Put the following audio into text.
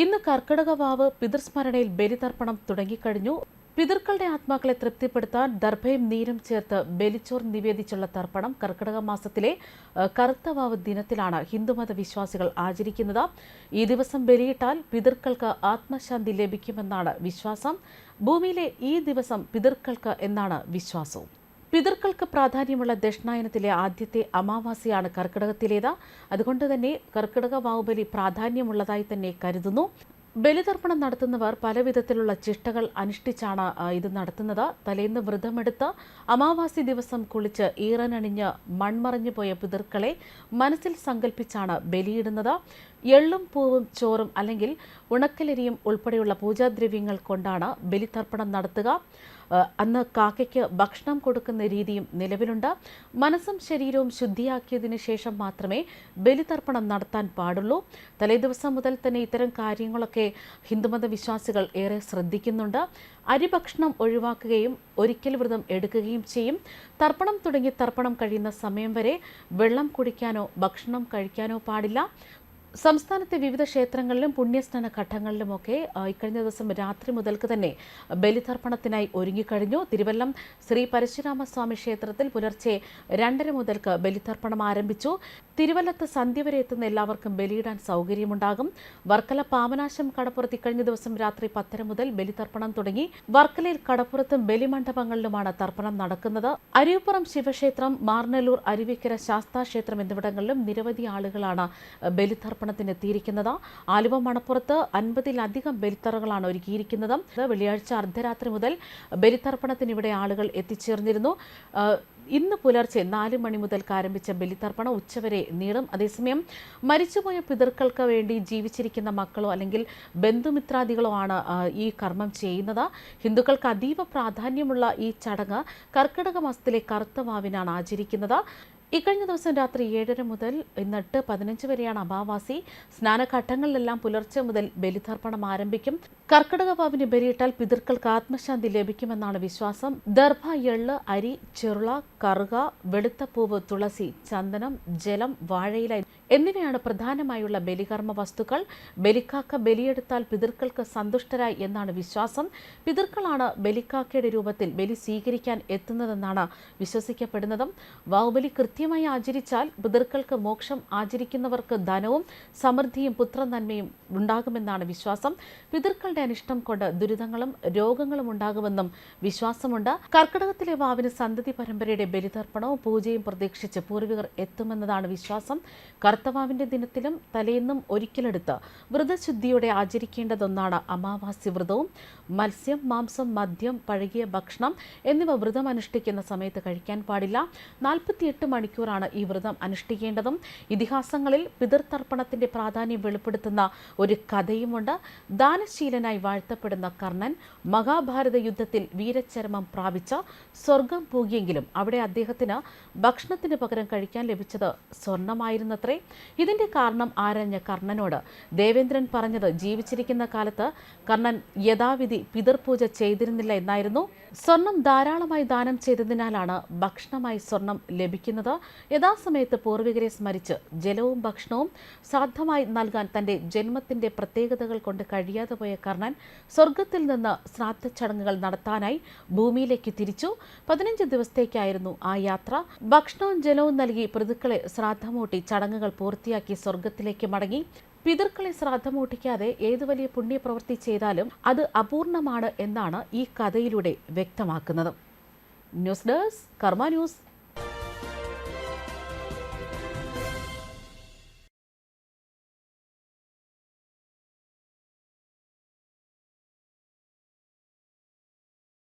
ഇന്ന് കർക്കിടക വാവ് പിതൃസ്മരണയിൽ ബലിതർപ്പണം തുടങ്ങിക്കഴിഞ്ഞു. പിതൃക്കളുടെ ആത്മാക്കളെ തൃപ്തിപ്പെടുത്താൻ ദർഭയും നീരും ചേർത്ത് ബലിച്ചോർ നിവേദിച്ചുള്ള തർപ്പണം കർക്കിടക മാസത്തിലെ കറുത്തവാവ് കറുത്ത വാവ് ദിനത്തിലാണ് ഹിന്ദുമത വിശ്വാസികൾ ആചരിക്കുന്നത്. ഈ ദിവസം ബലിയിട്ടാൽ പിതൃക്കൾക്ക് ആത്മശാന്തി ലഭിക്കുമെന്നാണ് വിശ്വാസം. ഭൂമിയിലെ ഈ ദിവസം പിതൃക്കൾക്ക് എന്നാണ് വിശ്വാസവും. പിതൃക്കൾക്ക് പ്രാധാന്യമുള്ള ദക്ഷിണായനത്തിലെ ആദ്യത്തെ അമാവാസിയാണ് കർക്കിടകത്തിലേത്. അതുകൊണ്ട് തന്നെ കർക്കിടക വാവുബലി പ്രാധാന്യമുള്ളതായി തന്നെ കരുതുന്നു. ബലിതർപ്പണം നടത്തുന്നവർ പലവിധത്തിലുള്ള ചിട്ടകൾ അനുഷ്ഠിച്ചാണ് ഇത് നടത്തുന്നത്. തലേന്ന് വ്രതമെടുത്ത് അമാവാസി ദിവസം കുളിച്ച് ഈറനണിഞ്ഞ് മൺമറഞ്ഞു പോയ പിതൃക്കളെ മനസ്സിൽ സങ്കല്പിച്ചാണ് ബലിയിടുന്നത്. എള്ളും പൂവും ചോറും അല്ലെങ്കിൽ ഉണക്കലരിയും ഉൾപ്പെടെയുള്ള പൂജാദ്രവ്യങ്ങൾ കൊണ്ടാണ് ബലിതർപ്പണം നടത്തുക. അന്ന് കാക്കയ്ക്ക് ഭക്ഷണം കൊടുക്കുന്ന രീതിയും നിലവിലുണ്ട്. മനസ്സും ശരീരവും ശുദ്ധിയാക്കിയതിനു ശേഷം മാത്രമേ ബലിതർപ്പണം നടത്താൻ പാടുള്ളൂ. തലേദിവസം മുതൽ തന്നെ ഇത്തരം കാര്യങ്ങളൊക്കെ ഹിന്ദുമത വിശ്വാസികൾ ഏറെ ശ്രദ്ധിക്കുന്നുണ്ട്. അരിഭക്ഷണം ഒഴിവാക്കുകയും ഒരിക്കൽ വ്രതം എടുക്കുകയും ചെയ്യും. തർപ്പണം തുടങ്ങി തർപ്പണം കഴിയുന്ന സമയം വരെ വെള്ളം കുടിക്കാനോ ഭക്ഷണം കഴിക്കാനോ പാടില്ല. സംസ്ഥാനത്തെ വിവിധ ക്ഷേത്രങ്ങളിലും പുണ്യസ്നാന ഘട്ടങ്ങളിലുമൊക്കെ ഇക്കഴിഞ്ഞ ദിവസം രാത്രി മുതൽക്ക് തന്നെ ബലിതർപ്പണത്തിനായി ഒരുങ്ങിക്കഴിഞ്ഞു. തിരുവല്ലം ശ്രീ പരശുരാമസ്വാമി ക്ഷേത്രത്തിൽ പുലർച്ചെ രണ്ടര മുതൽക്ക് ബലിതർപ്പണം ആരംഭിച്ചു. തിരുവല്ലത്ത് സന്ധ്യ വരെ എത്തുന്ന എല്ലാവർക്കും ബലിയിടാൻ സൗകര്യമുണ്ടാകും. വർക്കല പാമനാശം കടപ്പുറത്ത് ഇക്കഴിഞ്ഞ ദിവസം രാത്രി പത്തര മുതൽ ബലിതർപ്പണം തുടങ്ങി. വർക്കലയിൽ കടപ്പുറത്തും ബലിമണ്ഡപങ്ങളിലുമാണ് തർപ്പണം നടക്കുന്നത്. അരിയപ്പുറം ശിവക്ഷേത്രം മാർനല്ലൂർ അരുവിക്കര ശാസ്താ ക്ഷേത്രം എന്നിവിടങ്ങളിലും നിരവധി ആളുകളാണ് ബലിതർപ്പണത്തിന് എത്തിയിരിക്കുന്നത് ആലുവ മണപ്പുറത്ത് അൻപതിലധികം ബലിത്തറകളാണ് ഒരുക്കിയിരിക്കുന്നത്. വെള്ളിയാഴ്ച അർദ്ധരാത്രി മുതൽ ബലിത്തർപ്പണത്തിന് ഇവിടെ ആളുകൾ എത്തിച്ചേർന്നിരുന്നു. ഇന്ന് പുലർച്ചെ നാല് മണി മുതൽ ആരംഭിച്ച ബലിതർപ്പണം ഉച്ചവരെ നീളും. അതേസമയം മരിച്ചുപോയ പിതൃക്കൾക്ക് വേണ്ടി ജീവിച്ചിരിക്കുന്ന മക്കളോ അല്ലെങ്കിൽ ബന്ധുമിത്രാദികളോ ആണ് ഈ കർമ്മം ചെയ്യുന്നത്. ഹിന്ദുക്കൾക്ക് അതീവ പ്രാധാന്യമുള്ള ഈ ചടങ്ങ് കർക്കിടക മാസത്തിലെ കറുത്ത ആചരിക്കുന്നത്. ഇക്കഴിഞ്ഞ ദിവസം രാത്രി ഏഴര മുതൽ ഇന്നെട്ട് പതിനഞ്ച് വരെയാണ് അമാവാസി. സ്നാനഘട്ടങ്ങളിലെല്ലാം പുലർച്ചെ മുതൽ ബലിതർപ്പണം ആരംഭിക്കും. കർക്കിടക വാവിന് ബലിയിട്ടാൽ പിതൃക്കൾക്ക് ആത്മശാന്തി ലഭിക്കുമെന്നാണ് വിശ്വാസം. ദർഭ എള്ള് അരി ചെറുള കറുക വെളുത്ത പൂവ് തുളസി ചന്ദനം ജലം വാഴയില എന്നിവയാണ് പ്രധാനമായുള്ള ബലികർമ്മ വസ്തുക്കൾ. ബലിക്കാക്ക ബലിയെടുത്താൽ പിതൃക്കൾക്ക് സന്തുഷ്ടരായി എന്നാണ് വിശ്വാസം. പിതൃക്കളാണ് ബലിക്കാക്കയുടെ രൂപത്തിൽ ബലി സ്വീകരിക്കാൻ എത്തുന്നതെന്നാണ് വിശ്വസിക്കപ്പെടുന്നതും. വാവുബലി കൃത്യമായി ആചരിച്ചാൽ പിതൃക്കൾക്ക് മോക്ഷം ആചരിക്കുന്നവർക്ക് ധനവും സമൃദ്ധിയും പുത്രനന്മയും ഉണ്ടാകുമെന്നാണ് വിശ്വാസം. പിതൃക്കളുടെ അനിഷ്ടം കൊണ്ട് ദുരിതങ്ങളും രോഗങ്ങളും ഉണ്ടാകുമെന്നും വിശ്വാസമുണ്ട്. കർക്കിടകത്തിലെ വാവിന് സന്തതി പരമ്പരയുടെ ബലിതർപ്പണവും പൂജയും പ്രതീക്ഷിച്ച് പൂർവികർ എത്തുമെന്നതാണ് വിശ്വാസം. കർത്തവാവിന്റെ ദിനത്തിലും തലേന്നും ഒരിക്കലെടുത്ത് വ്രതശുദ്ധിയോടെ ആചരിക്കേണ്ടതൊന്നാണ് അമാവാസി വ്രതവും. മത്സ്യം മാംസം മദ്യം പഴകിയ ഭക്ഷണം എന്നിവ വ്രതം അനുഷ്ഠിക്കുന്ന സമയത്ത് കഴിക്കാൻ പാടില്ല. നാൽപ്പത്തിയെട്ട് മണിക്കൂറാണ് ഈ വ്രതം അനുഷ്ഠിക്കേണ്ടതും. ഇതിഹാസങ്ങളിൽ പിതൃതർപ്പണത്തിന്റെ പ്രാധാന്യം വെളിപ്പെടുത്തുന്ന ഒരു കഥയുമുണ്ട്. ദാനശീലനായി വാഴ്ത്തപ്പെടുന്ന കർണൻ മഹാഭാരത യുദ്ധത്തിൽ വീരചരമം പ്രാപിച്ച സ്വർഗം പോകിയെങ്കിലും അവിടെ അദ്ദേഹത്തിന് ഭക്ഷണത്തിന് പകരം കഴിക്കാൻ ലഭിച്ചത് സ്വർണമായിരുന്നത്രേ. ഇതിന്റെ കാരണം ആരഞ്ഞ കർണനോട്. ദേവേന്ദ്രൻ പറഞ്ഞത് ജീവിച്ചിരിക്കുന്ന കാലത്ത് കർണൻ യഥാവിധി പിതൃപൂജ ചെയ്തിരുന്നില്ല എന്നായിരുന്നു. സ്വർണം ധാരാളമായി ദാനം ചെയ്തതിനാലാണ് ഭക്ഷണമായി സ്വർണം ലഭിക്കുന്നത്. യഥാസമയത്ത് പൂർവികരെ സ്മരിച്ച് ജലവും ഭക്ഷണവും സാധ്യമായി നൽകാൻ തന്റെ ജന്മത്തിന്റെ പ്രത്യേകതകൾ കൊണ്ട് കഴിയാതെ പോയ കർണൻ സ്വർഗത്തിൽ നിന്ന് ശ്രാദ്ധ ചടങ്ങുകൾ നടത്താനായി ഭൂമിയിലേക്ക് തിരിച്ചു. പതിനഞ്ച് ദിവസത്തേക്കായിരുന്നു ആ യാത്ര. ഭക്ഷണവും ജലവും നൽകി പ്രതിക്കളെ ശ്രാദ്ധമൂട്ടി ചടങ്ങുകൾ പൂർത്തിയാക്കി സ്വർഗത്തിലേക്ക് മടങ്ങി. പിതൃക്കളെ ശ്രാദ്ധമൂട്ടിക്കാതെ ഏതു വലിയ പുണ്യപ്രവൃത്തി ചെയ്താലും അത് അപൂർണമാണ് എന്നാണ് ഈ കഥയിലൂടെ വ്യക്തമാക്കുന്നത്. ന്യൂസ് ഡെസ്ക് കർമ്മ ന്യൂസ്